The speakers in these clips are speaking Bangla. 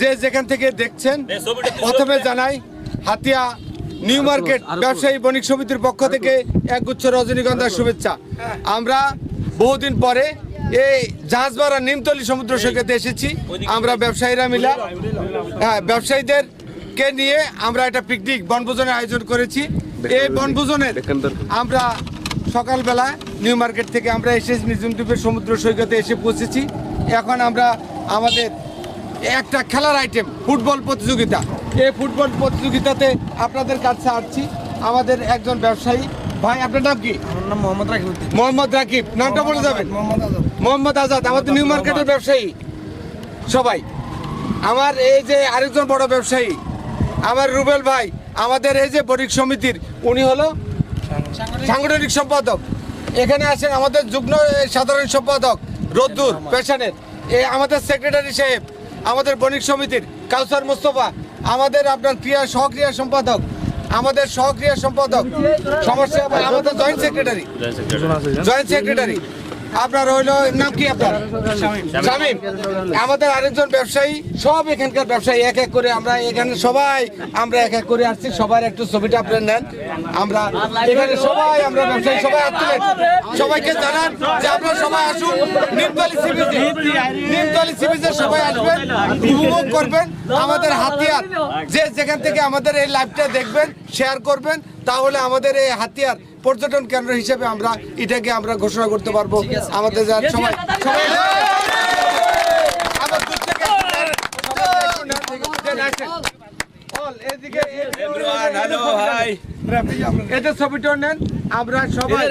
যে যেখান থেকে দেখছেন প্রথমে জানাই হাতিয়া নিউ মার্কেট ব্যবসায়ী বণিক সমিতির পক্ষ থেকে একগুচ্ছ রজনীগন্ধার শুভেচ্ছা। আমরা বহুদিন পরে এই জাহাজবাড়া নিমতলি সমুদ্র সৈকতে এসেছি। আমরা ব্যবসায়ীরা মিলা। হ্যাঁ ব্যবসায়ীদের কে নিয়ে আমরা একটা পিকনিক বনভোজনের আয়োজন করেছি। এই বনভোজনের আমরা সকালবেলা নিউ মার্কেট থেকে আমরা এসে নিজুম দ্বীপের সমুদ্র সৈকতে এসে পৌঁছেছি। এখন আমরা আমাদের একটা খেলার আইটেম ফুটবল প্রতিযোগিতা। এই ফুটবল প্রতিযোগিতাতে আপনাদের কাছে আসছি আমাদের একজন ব্যবসায়ী। ভাই আপনার নাম কি? নাম মোহাম্মদ রাকিব নামটা বলে যাবেন? মোহাম্মদ মোহাম্মদ আজাদ আমাদের নিউ মার্কেটের ব্যবসায়ী। সবাই আমার এই যে আরেকজন বড় ব্যবসায়ী আমার রুবেল ভাই আমাদের এই যে বণিক সমিতির উনি হলো সাংগঠনিক সম্পাদক। এখানে আছেন আমাদের যুগ্ম সাধারণ সম্পাদক রদ্দুর পেশানের। এ আমাদের সেক্রেটারি সাহেব আমাদের বণিক সমিতির কাউসার মোস্তফা আমাদের আপনার ক্রিয়া সহক্রিয়া সম্পাদক আমাদের সহক্রিয়া সম্পাদক সমস্যা আমাদের জয়েন্ট সেক্রেটারি। Joint secretary. আপনার হইল নাম কি আপনার? শামীম আমাদের আরেকজন ব্যবসায়ী সব এখানকার ব্যবসায়ী এক এক করে আমরা এখানে সবাই আমরা এক এক করে আসছি সবার একটু ছবিটা আপনার নেন। আমরা এখানে সবাই আমরা ব্যবসায়ী সবাই আসছিলেন সবাইকে জানান যে আপনারা সবাই আসুন নিমতলি সিবিজে নিমতলি সিবিজে সবাই আসবেন উপভোগ করবেন। আমাদের হাতিয়ার যে যেখান থেকে আমাদের এই লাইভটা দেখবেন শেয়ার করবেন তাহলে আমাদের এই হাতিয়ার পর্যটন কেন্দ্র হিসেবে আমরা এটাকে আমরা ঘোষণা করতে পারব আমাদের যার সবাই এদের ছবিটা নেন আমরা সবাই।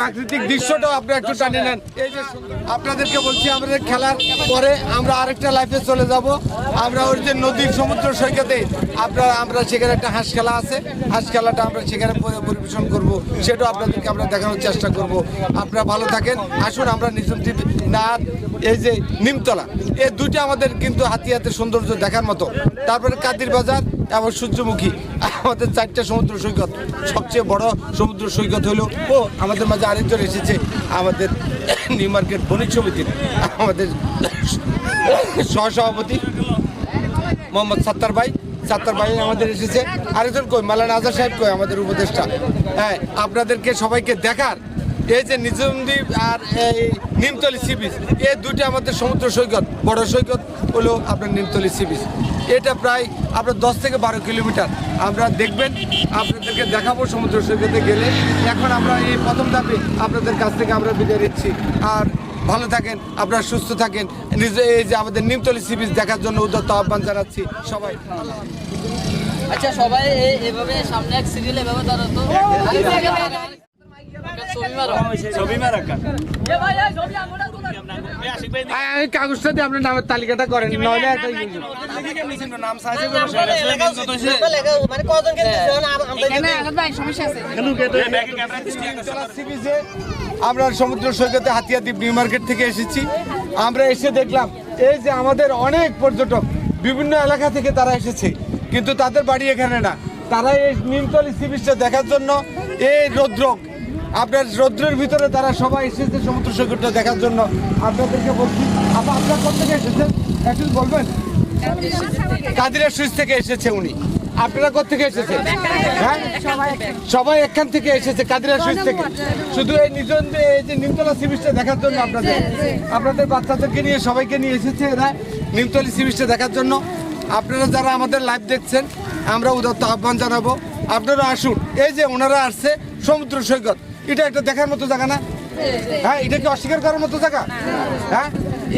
প্রাকৃতিক দৃশ্যটাও আপনি একটু টানে নেন। এই যে আপনাদেরকে বলছি আমাদের খেলার পরে আমরা আরেকটা লাইফে চলে যাব। আমরা ওই যে নদীর সমুদ্র সৈকতে আমরা আমরা সেখানে একটা হাঁস খেলা আছে। হাঁস খেলাটা আমরা সেখানে পরিবেশন করব। সেটাও আপনাদেরকে আমরা দেখানোর চেষ্টা করব। আপনারা ভালো থাকেন। আসুন আমরা নিজম টিভি না এই যে নিমতলা, এই দুইটা আমাদের কিন্তু হাতি হাতে সৌন্দর্য দেখার মতো। তারপরে কাদির বাজার এবং সূর্যমুখী, আমাদের চারটা সমুদ্র সৈকত। সবচেয়ে বড় সমুদ্র সৈকত হলো, ও, আমাদের মাঝে আরেকজন এসেছে, আমাদের নিউ মার্কেট বণিক সমিতির, আমাদের সহসভাপতি মোহাম্মদ সাত্তার ভাই। সাত্তার ভাই আমাদের এসেছে। আরেকজন কই? মালানা আজাদ সাহেব কই? আমাদের উপদেষ্টা। হ্যাঁ আপনাদেরকে সবাইকে দেখার এই যে নিজমদ্বীপ আর এই নিমতলি সি বিচ এই দুইটা আমাদের সমুদ্র সৈকত বড় সৈকত হলো আপনার নিমতলি সি বিচ। এটা প্রায় আপনার দশ থেকে বারো কিলোমিটার। আমরা দেখবেন আপনাদেরকে দেখাবো সমুদ্র সৈকতে গেলে। এখন আমরা এই প্রথম ধাপে আপনাদের কাছ থেকে আমরা বিদায় নিচ্ছি। আর ভালো থাকেন আপনারা সুস্থ থাকেন। নিজে এই যে আমাদের নিমতলি সি বিচ দেখার জন্য উদ্যত আহ্বান জানাচ্ছি। সবাই আচ্ছা সবাই এই এভাবে সামনে এক সিরিয়াল এভাবে দাঁড়াতো আপনার নামের তালিকাটা আমরা সমুদ্র সৈকতে হাতিয়া দ্বীপ নিউ মার্কেট থেকে এসেছি। আমরা এসে দেখলাম, এই যে আমাদের অনেক পর্যটক বিভিন্ন এলাকা থেকে তারা এসেছে, কিন্তু তাদের বাড়ি এখানে না। তারা এই নিমতলি সি দেখার জন্য এই রৌদ্র আপনার রৌদ্রের ভিতরে তারা সবাই এসেছে সমুদ্র সৈকতটা দেখার জন্য। আপনাদেরকে বলছি, আপা আপনার কোথা থেকে এসেছেন? একটু বলবেন? কাদিরা সুইচ থেকে এসেছে উনি। আপনারা কোথেকে এসেছেন? হ্যাঁ? সবাই এখান থেকে এসেছে, কাদিরা সুইচ থেকে। শুধু এই নিজন এই যে নিমতলা সি দেখার জন্য আপনাদের। আপনাদের বাচ্চাদেরকে নিয়ে সবাইকে নিয়ে এসেছে এরা নিমতলি সি বিচটা দেখার জন্য। আপনারা যারা আমাদের লাইভ দেখছেন, আমরা উদাত্ত আহ্বান জানাব। আপনারা আসুন। এই যে ওনারা আসছে সমুদ্র সৈকত। এটা একটা দেখার মতো জায়গা না? হ্যাঁ এটা কি অস্বীকার করার মতো জায়গা? হ্যাঁ?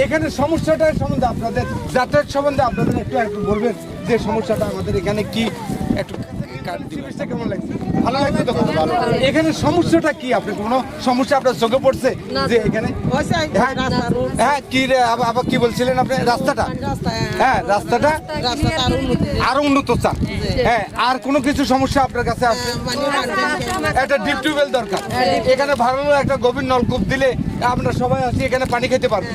এখানে সমস্যাটা সম্বন্ধে আপনাদের যাতায়াত সম্বন্ধে আপনাদের একটু একটু বলবেন যে সমস্যাটা আমাদের এখানে কি? একটু কেমন লাগছে ভালো লাগছে তো এখানে সমস্যাটা কি? আপনি কোনো সমস্যা আপনার চোখে পড়ছে যে এখানে? হ্যাঁ, হ্যাঁ কি রে আবার আবার কি বলছিলেন আপনি? রাস্তাটা? হ্যাঁ। রাস্তাটা? আরও উন্নত। চান হ্যাঁ আর কোনো কিছু সমস্যা আপনার কাছে আছে? একটা ডিপ টিউবওয়েল দরকার। এখানে ভালো একটা গভীর নলকূপ দিলে আপনার সবাই আসি এখানে পানি খেতে পারব।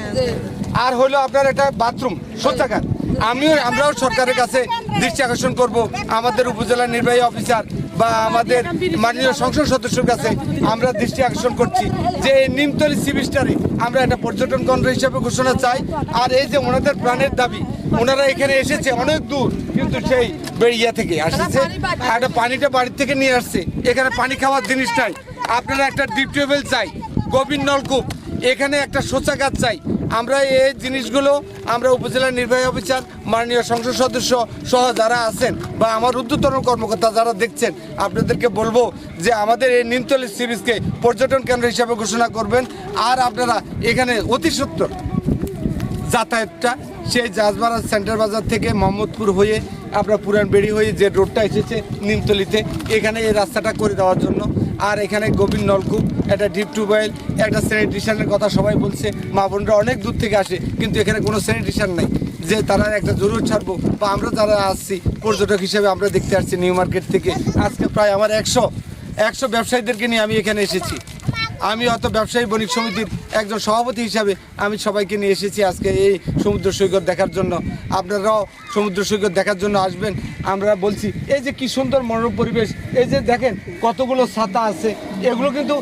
আর হলো আপনার একটা বাথরুম শৌচাগার। আমিও, আমরাও সরকারের কাছে দৃষ্টি আকর্ষণ করব। আমাদের উপজেলা নির্বাহী অফিসার বা আমাদের মাননীয় সংসদ সদস্যের কাছে আমরা দৃষ্টি আকর্ষণ করছি যে এই নিমতলি সি আমরা একটা পর্যটন কেন্দ্র হিসেবে ঘোষণা চাই। আর এই যে ওনাদের প্রাণের দাবি, ওনারা এখানে এসেছে অনেক দূর, কিন্তু সেই বেড়িয়া থেকে আসছে। একটা পানিটা বাড়ির থেকে নিয়ে আসছে। এখানে পানি খাওয়ার জিনিস নাই। আপনারা একটা ডিপ টিউবওয়েল চাই, গভীর নলকূপ। এখানে একটা শৌচাগার চাই। আমরা এই জিনিসগুলো আমরা উপজেলা নির্বাহী অফিসার, মাননীয় সংসদ সদস্য সহ যারা আছেন বা আমার ঊর্ধ্বতন কর্মকর্তা যারা দেখছেন, আপনাদেরকে বলব যে আমাদের এই নিমতলি সিরিজকে পর্যটন কেন্দ্র হিসাবে ঘোষণা করবেন। আর আপনারা এখানে অতি সত্তর যাতায়াতটা সেই জাজবাড়া সেন্টার বাজার থেকে মোহাম্মদপুর হয়ে আপনার পুরান বেড়ি হয়ে যে রোডটা এসেছে নিমতলিতে, এখানে এই রাস্তাটা করে দেওয়ার জন্য আর এখানে গভীর নলকূপ, একটা ডিপ টিউবওয়েল একটা স্যানিটেশনের কথা সবাই বলছে। মা বোনরা অনেক দূর থেকে আসে, কিন্তু এখানে কোনো স্যানিটেশন নেই। যে তারা একটা জরুর ছাড়বো বা আমরা যারা আসছি পর্যটক হিসেবে আমরা দেখতে আসছি নিউ মার্কেট থেকে। আজকে প্রায় আমার একশো একশো ব্যবসায়ীদেরকে নিয়ে আমি এখানে এসেছি। আমি অত ব্যবসায়ী বণিক সমিতির একজন সভাপতি হিসাবে আমি সবাইকে নিয়ে এসেছি আজকে এই সমুদ্র সৈকত দেখার জন্য। আপনারাও সমুদ্র সৈকত দেখার জন্য আসবেন। আমরা বলছি, এই যে কি সুন্দর মনোরম পরিবেশ, এই যে দেখেন কতগুলো ছাতা আছে, এগুলো কিন্তু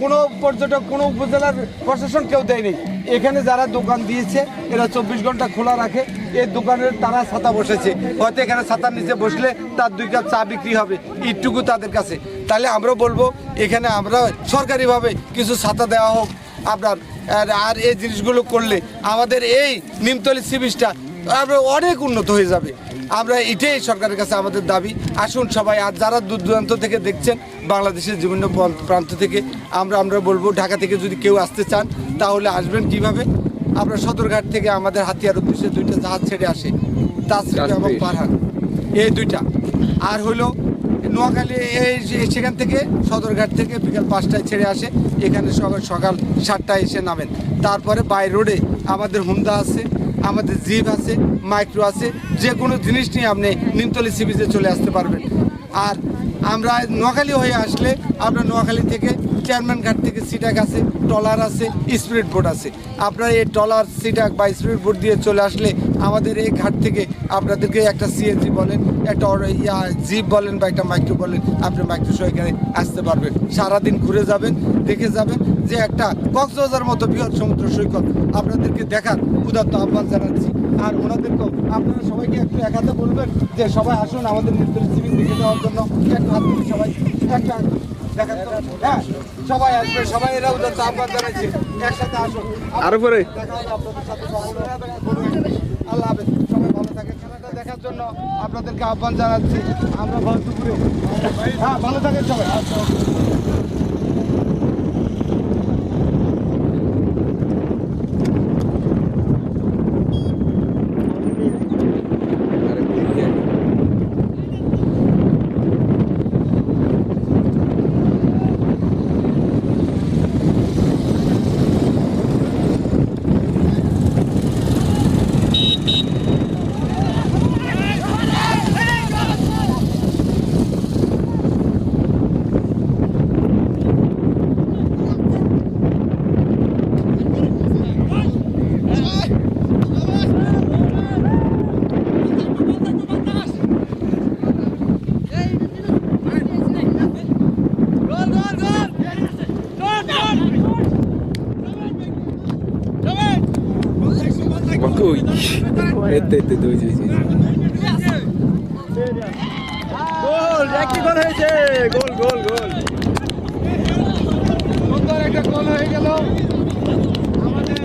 কোনো পর্যটক, কোনো উপজেলার প্রশাসন কেউ দেয়নি। এখানে যারা দোকান দিয়েছে, এরা চব্বিশ ঘণ্টা খোলা রাখে এই দোকানের তারা ছাতা বসেছে। হয়তো এখানে ছাতার নিচে বসলে তার দুই কাপ চা বিক্রি হবে ইটটুকু তাদের কাছে। তাহলে আমরা বলব এখানে আমরা সরকারিভাবে কিছু ছাতা দেওয়া হোক। আপনার আর আর এই জিনিসগুলো করলে আমাদের এই নিমতলি সি বিচটা আমরা অনেক উন্নত হয়ে যাবে। আমরা এটাই সরকারের কাছে আমাদের দাবি। আসুন সবাই আর যারা দূর দূরান্ত থেকে দেখছেন বাংলাদেশের বিভিন্ন প্রান্ত- থেকে আমরা আমরা বলব ঢাকা থেকে যদি কেউ আসতে চান তাহলে আসবেন কীভাবে? আমরা সদরঘাট থেকে আমাদের হাতিয়ার উদ্দেশ্যে দুইটা জাহাজ ছেড়ে আসে। তাসরিফ এবং। পারহান এই দুইটা। আর হলো নোয়াখালী এই সেখান থেকে সদরঘাট থেকে বিকাল পাঁচটায় ছেড়ে আসে। এখানে সকাল সকাল সাতটায় এসে নামেন। তারপরে বাই রোডে আমাদের হুন্ডা আছে, আমাদের জিপ আছে, মাইক্রো আছে যে কোনো জিনিস নিয়ে আপনি নিমতলি সি বিচে চলে আসতে পারবেন। আর আমরা নোয়াখালী হয়ে আসলে আমরা নোয়াখালী থেকে চেয়ারম্যান ঘাট থেকে সিটাক আছে ট্রলার আছে, স্পিড বোট আছে। আপনারা এই ট্রলার সিটাক বা স্পিড বোট দিয়ে চলে আসলে আমাদের এই ঘাট থেকে আপনাদেরকে একটা সিএনজি বলেন, একটা ইয়া জিপ বলেন বা একটা মাইক্রো বলেন, আপনি মাইক্রো সহকারে আসতে পারবেন। সারাদিন ঘুরে যাবেন, দেখে যাবেন যে একটা কক্সবাজার মতো বৃহৎ সমুদ্র সৈকত। আপনাদেরকে দেখার উদাত্ত আহ্বান জানাচ্ছি। আর ওনাদেরকেও আপনারা সবাইকে একটু একাতে বলবেন যে সবাই আসুন আমাদের নির্দিষ্ট সিভিল দেখে দেওয়ার জন্য। একটু হাত সবাই একটা। হ্যাঁ সবাই আসবে সবাই এরা আহ্বান জানাচ্ছি একসাথে আসুন। আরও পরে দেখা আপনাদের সাথে সকলে। আল্লাহ হাফেজ। সবাই ভালো থাকে খেলাটা দেখার জন্য আপনাদেরকে আহ্বান জানাচ্ছি। আমরা ভালো দুপুরে হ্যাঁ ভালো থাকেন সবাই কই এতে এতে দুই দুই দুই গোল একটি গোল হয়েছে। গোল গোল গোল। সুন্দর একটা গোল হয়ে গেল। আমাদের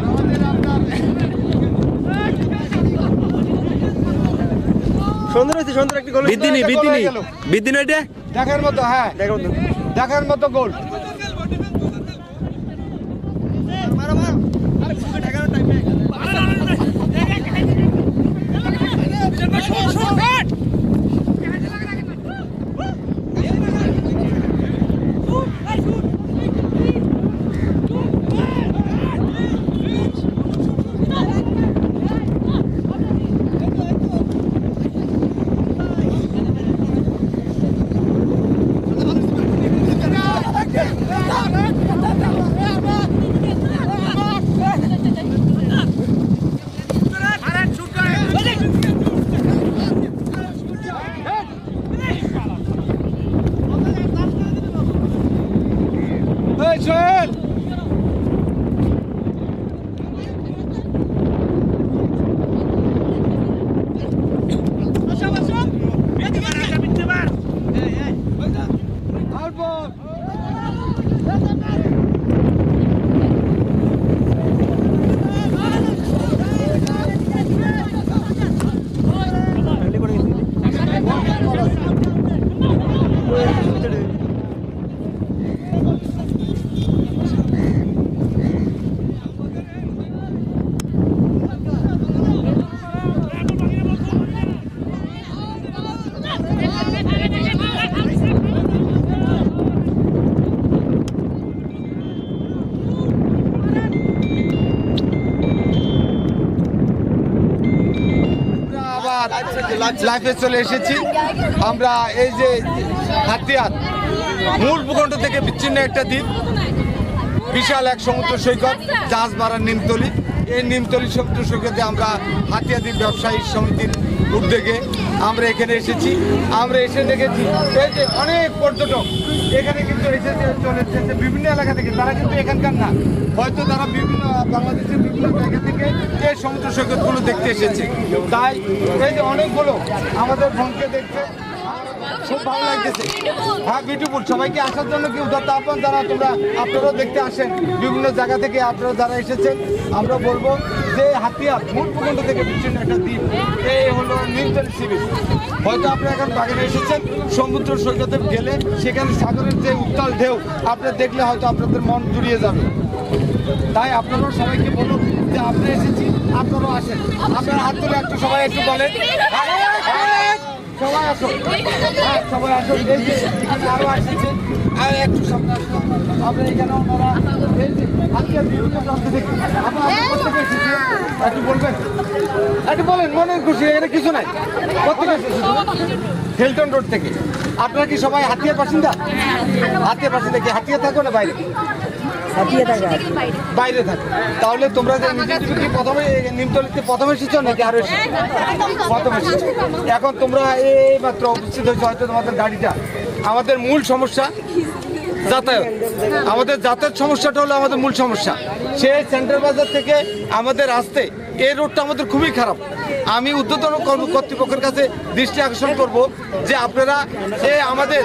আমাদের আপনার সুন্দর হয়েছে। সুন্দর একটি গোল। বিদিনি বিদিনি। বিদিনি দেখার মতো হ্যাঁ। দেখো তো। দেখার মতো গোল। লাইফে চলে এসেছি। আমরা এই যে হাতিয়ার, মূল ভূখণ্ড থেকে বিচ্ছিন্ন একটা দ্বীপ, বিশাল এক সমুদ্র সৈকত জাহাজ মারার নিমতলি। এই নিমতলি সমুদ্র সৈকতে আমরা হাতিয়া দ্বীপ ব্যবসায়ী সমিতির উদ্যোগে। আমরা এখানে এসেছি। আমরা এসে দেখেছি এই যে অনেক পর্যটক এখানে কিন্তু এসেছে, চলে এসেছে বিভিন্ন এলাকা থেকে। তারা কিন্তু এখানকার না। হয়তো তারা বিভিন্ন বাংলাদেশের বিভিন্ন জায়গা থেকে এই সমুদ্র সৈকতগুলো দেখতে এসেছে। তাই এই যে অনেকগুলো আমাদের বোনকে দেখতে খুব ভালো লাগতেছে। হ্যাঁ বিউটিফুল সবাইকে আসার জন্য কি উদাত্ত আহ্বান যারা তোমরা আপনারাও দেখতে আসেন। বিভিন্ন জায়গা থেকে আপনারা যারা এসেছেন, আমরা বলব যে হাতিয়া মূল ভূখণ্ড থেকে বিচ্ছিন্ন একটা দ্বীপ। এই হলো নিউটন সি বিচ হয়তো আপনারা এখন বাগানে এসেছেন, সমুদ্র সৈকতে গেলে সেখানে সাগরের যে উত্তাল ঢেউ, আপনারা দেখলে হয়তো আপনাদের মন জুড়িয়ে যাবে। তাই আপনারাও সবাইকে বলুন যে আপনি এসেছি, আপনারাও আসেন। আপনারা হাত তুলে একটু সবাই একটু বলেন। সবাই আসো। হ্যাঁ সবাই আসো। আসছে। আর একটু সামনে আসো। আমরা এখানে ওনারা এই যে আজকে বিভিন্ন প্রান্ত থেকে আপনারা কোথেকে এসেছেন। একটু বলবেন? একটু বলেন মনে খুশি এখানে কিছু নাই। কোথেকে এসেছেন হিলটন রোড থেকে। আপনারা কি সবাই হাতিয়ার বাসিন্দা? হাতিয়ার বাসিন্দা কি? হাতিয়া থাকো না বাইরে? বাইরে থাকে। তাহলে তোমরা যে কি প্রথমে নিমতলিতে প্রথমে এসেছ নাকি আরও? প্রথমে এখন তোমরা এই মাত্র উপস্থিত হয়েছো হয়তো তোমাদের গাড়িটা। আমাদের মূল সমস্যা যাতায়াত। আমাদের যাতায়াত সমস্যাটা হলো আমাদের মূল সমস্যা। সে সেন্ট্রাল বাজার থেকে আমাদের আসতে এই রোডটা আমাদের খুবই খারাপ। আমি উদ্যতন কর্তৃপক্ষের কাছে দৃষ্টি আকর্ষণ করব যে আপনারা যে আমাদের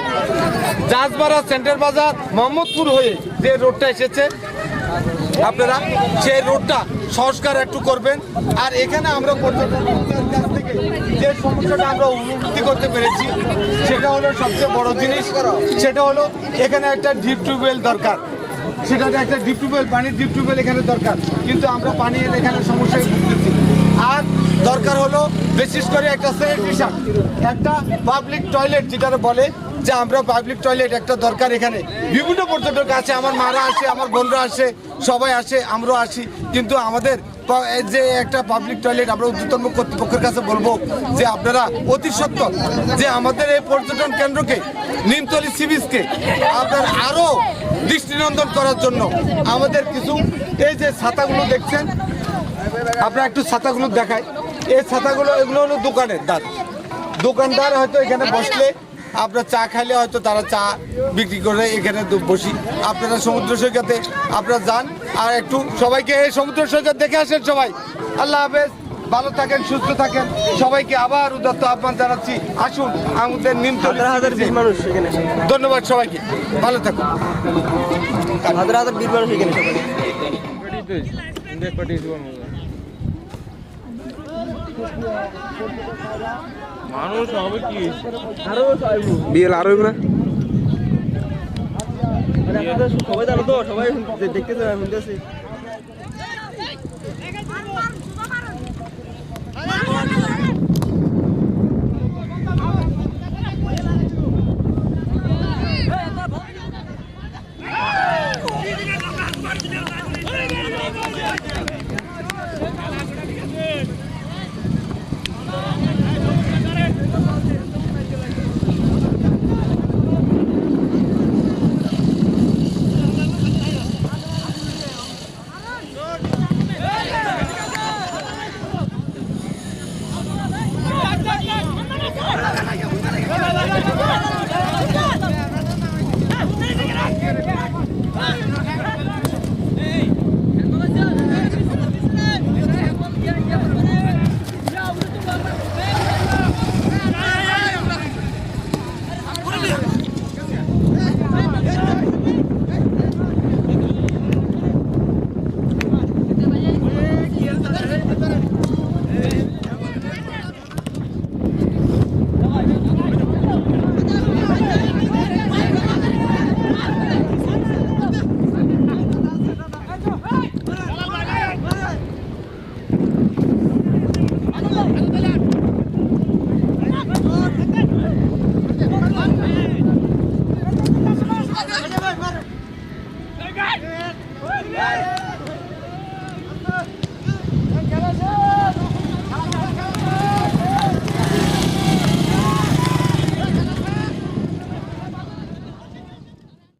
জাজবাড়া সেন্ট্রাল বাজার মোহাম্মদপুর হয়ে যে রোডটা এসেছে আপনারা সেই রোডটা সংস্কার একটু করবেন। আর এখানে আমরা পর্যটন থেকে যে সমস্যাটা আমরা উন্নতি করতে পেরেছি, সেটা হলো সবচেয়ে বড় জিনিস। সেটা হলো এখানে একটা ডিপ টিউবওয়েল দরকার। সেটা একটা ডিপ টিউবওয়েল পানির ডিপ টিউবওয়েল এখানে দরকার। কিন্তু আমরা পানির এখানে সমস্যায় ভুগতেছি। আর দরকার হলো বিশেষ করে একটা স্যানিটেশন একটা পাবলিক টয়লেট যেটা বলে, যে আমরা পাবলিক টয়লেট একটা দরকার এখানে। বিভিন্ন পর্যটক আছে, আমার মারা আসে আমার বোনরা আসে সবাই আসে আমরাও আসি কিন্তু আমাদের যে একটা পাবলিক টয়লেট আমরা উদ্যোতন কর্তৃপক্ষের কাছে বলব যে আপনারা অতি সত্তর যে আমাদের এই পর্যটন কেন্দ্রকে, নিমতলি সিবিচকে আপনার আরও দৃষ্টিনন্দন করার জন্য আমাদের কিছু এই যে ছাতাগুলো দেখছেন, আপনারা একটু ছাতাগুলো দেখাই। এই ছাতাগুলো এগুলো হলো দোকানের দাঁত। দোকানদার হয়তো এখানে বসলে আপনার চা খাইলে হয়তো তারা চা বিক্রি করে এখানে বসি। আপনারা সমুদ্র সৈকতে আপনারা যান আর একটু সবাইকে এই সমুদ্র সৈকত দেখে আসেন সবাই। আল্লাহ হাফেজ ভালো থাকেন সুস্থ থাকেন। সবাইকে আবার উদাত্ত আহ্বান জানাচ্ছি। আসুন আমাদের নিমতলি হাজার হাজার বীর মানুষ এখানে ধন্যবাদ সবাইকে। ভালো থাকুন। হাজার হাজার বীর মানুষ এখানে সবাই মানুষ হবে কি? বিয়ে আর হইব না সবাই জানো তো সবাই দেখতে দেখতেছে শুনতেছে।